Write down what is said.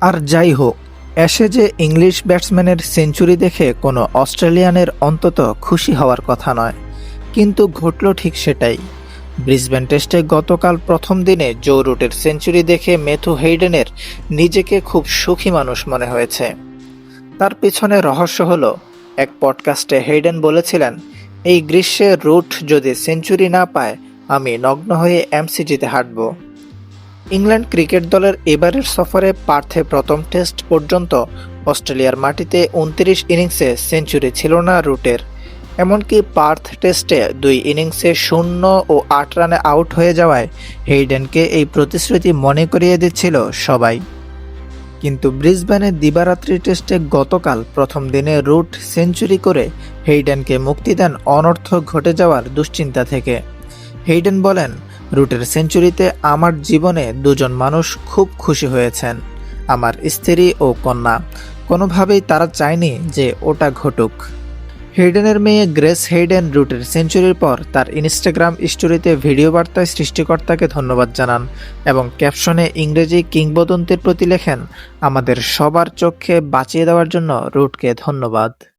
আর যাই হোক অ্যাশে যে ইংলিশ ব্যাটসম্যানের সেঞ্চুরি দেখে কোনো অস্ট্রেলিয়ানের অন্তত খুশি হওয়ার কথা নয়, কিন্তু ঘটল ঠিক সেটাই। ব্রিসবেন টেস্টে গতকাল প্রথম দিনে জো রুটের সেঞ্চুরি দেখে মেথু হেইডেনের নিজেকে খুব সুখী মানুষ মনে হয়েছে। তার পিছনে রহস্য হলো, এক পডকাস্টে হেইডেন বলেছিলেন, এই গ্রীষ্মে রুট যদি সেঞ্চুরি না পায়, আমি নগ্ন হয়ে এমসিজিতে হাঁটব। ইংল্যান্ড ক্রিকেট দলের এবারের সফরে পার্থে প্রথম টেস্ট পর্যন্ত অস্ট্রেলিয়ার মাটিতে উনত্রিশ ইনিংসে সেঞ্চুরি ছিল না রুটের। এমনকি পার্থ টেস্টে দুই ইনিংসে শূন্য ও আট রানে আউট হয়ে যাওয়ায় হেইডেনকে এই প্রতিশ্রুতি মনে করিয়ে দিচ্ছিল সবাই। কিন্তু ব্রিসবেনের দিবারাত্রি টেস্টে গতকাল প্রথম দিনে রুট সেঞ্চুরি করে হেইডেনকে মুক্তি দেন অনর্থ ঘটে যাওয়ার দুশ্চিন্তা থেকে। হেইডেন বলেন রুটের সেঞ্চুরিতে আমার জীবনে দুজন মানুষ খুব খুশি হয়েছেন, আমার স্ত্রী ও কন্যা। কোনোভাবেই তারা চায়নি যে ওটা ঘটুক। হেইডেনের মেয়ে গ্রেস হেইডেন রুটের সেঞ্চুরির পর তার ইনস্টাগ্রাম স্টোরিতে ভিডিও বার্তায় সৃষ্টিকর্তাকে ধন্যবাদ জানান এবং ক্যাপশনে ইংরেজি কিংবদন্তির প্রতি লেখেন, আমাদের সবার চোখে বাঁচিয়ে দেওয়ার জন্য রুটকে ধন্যবাদ।